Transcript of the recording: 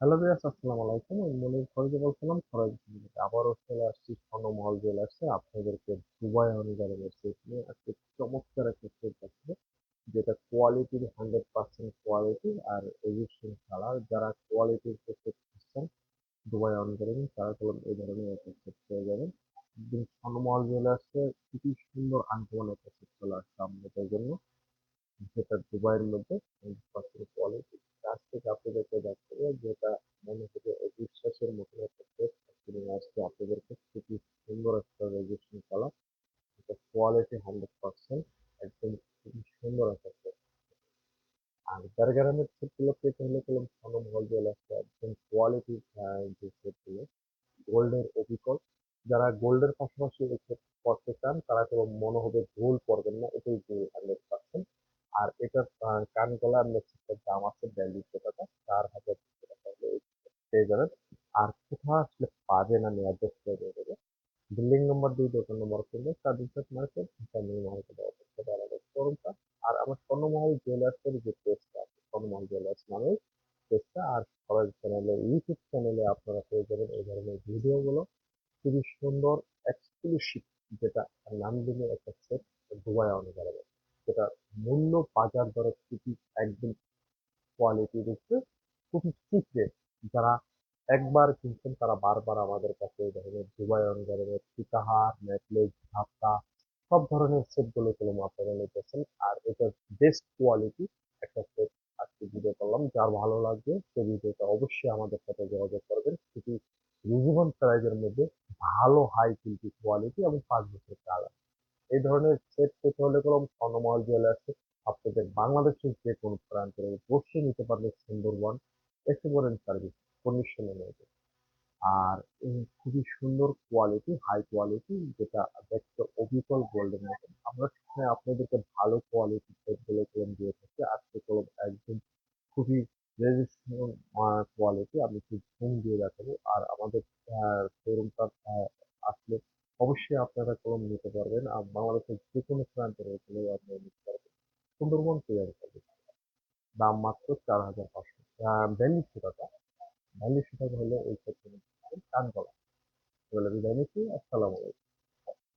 Hello viewers, আসসালামু আলাইকুম। আমি মনির ফরিদে বলছিলাম ফরাজ আবারও চলে আসছি স্বর্ণমহল জুয়েলার্সে। আপনাদেরকে দুবাই অনুগারের সেট নিয়ে আজকে চমৎকার একটা সেট আছে যেটা কোয়ালিটির হান্ড্রেড পার্সেন্ট কোয়ালিটি আর এজিপশিয়ান কালার যারা কোয়ালিটির ক্ষেত্রে খুঁজছেন দুবাই অনুগারেন তারা কলম এই ধরনের একটা সেট পেয়ে যাবেন। স্বর্ণমহল জুয়েলার্সে খুবই সুন্দর আনকমন একটা সেট চলে আসছে আপনাদের জন্য, যেটা দুবাইয়ের মধ্যে কোয়ালিটি কাছ থেকে আপনাদেরকে দেখাবো যেটা মনে হচ্ছে বিশ্বাসের মতো একটা টেস্ট আসছে আপনাদেরকে খুবই সুন্দর একটা রেজিস্ট্রেশন কালার এটা কোয়ালিটি হান্ড্রেড পার্সেন্ট একদম খুবই সুন্দর একটা আর জারগারামের সেটগুলো পেতে হলে কলম স্বর্ণমহল জুয়েলার্সে একদম কোয়ালিটি যে সেটগুলো গোল্ডের অবিকল যারা গোল্ডের পাশাপাশি এই সেট করতে চান, তারা কোনো মনে হবে ভুল করবেন না, এটাই ভুল হান্ড্রেড পার্সেন্ট আর এটার কান গলা মেক্সিকের দাম আছে বিয়াল্লিশশো টাকা চার হাজার টাকা। পেয়ে যাবেন কোথাও আসলে পাবে না অ্যাড্রেস করে দেবে বিল্ডিং নম্বর দুই, দোকান নম্বর করলে সার্ভিসেস মার্কেট নিউ মার্কেট অবস্থা আলাদা শোরুমটা আর আমার স্বর্ণমহল জুয়েলার্সের যে পেজটা আছে স্বর্ণমহল জুয়েলার্স নামে পেজটা আর সবাই চ্যানেলে ইউটিউব চ্যানেলে আপনারা পেয়ে যাবেন এই ধরনের ভিডিওগুলো খুবই সুন্দর এক্সক্লুসিভ যেটা নাম দিলে একটা সেট দুবাই অনুযায়ী যেটা মূল্য বাজার দরে খুবই একদম কোয়ালিটির উপরে একবার কিনছেন, তারা বারবার আমাদের কাছে এই ধরনের দুবাই ধরনের সীতাহার নেকলেস ঝাপটা সব ধরনের সেটগুলো কলম আপনারা নিতেছেন। আর এটার বেস্ট কোয়ালিটি একটা সেট আজকে ভিডিও করলাম। যার ভালো লাগবে সেই ভিডিওটা অবশ্যই আমাদের সাথে যোগাযোগ করবেন। খুবই রিজনেবল প্রাইজের মধ্যে ভালো হাই কোয়ালিটি কোয়ালিটি এবং পাঁচ বছর চালান এই ধরনের সেট পেতে হলে কলম স্বর্ণমহল জুয়েলার্সে আপনাদের বাংলাদেশের যে কোনো প্রান্তে বসে নিতে পারবে সুন্দরবন এক্সপোরেন্ট সার্ভিস কন্ডিশনে নেবে আর খুবই সুন্দর কোয়ালিটি হাই কোয়ালিটি যেটা দেখতে অবিকল গোল্ডের মতন। আমরা সেখানে আপনাদেরকে ভালো কোয়ালিটি সেটগুলো কলম দিয়ে থাকি। আজকে কলম একদম খুবই রেজিস্ট্রেশন কোয়ালিটি আমি খুব ঘুম দিয়ে দেখাবো। আর আমাদের শোরুমটা আসলে অবশ্যই আপনারা কলম নিতে পারবেন। আর বাংলাদেশের যে কোনো প্রান্তে রয়েছে আপনারা নিতে পারবেন। সুন্দরবন তৈরি করবে দাম মাত্র চার হাজার পাঁচশো। বিয়াল্লিশশো টাকা বিয়াল্লিশশো টাকা হলে এই ক্ষেত্রে কান গলা বলে বিদায় নিচ্ছি আসসালামু আলাইকুম।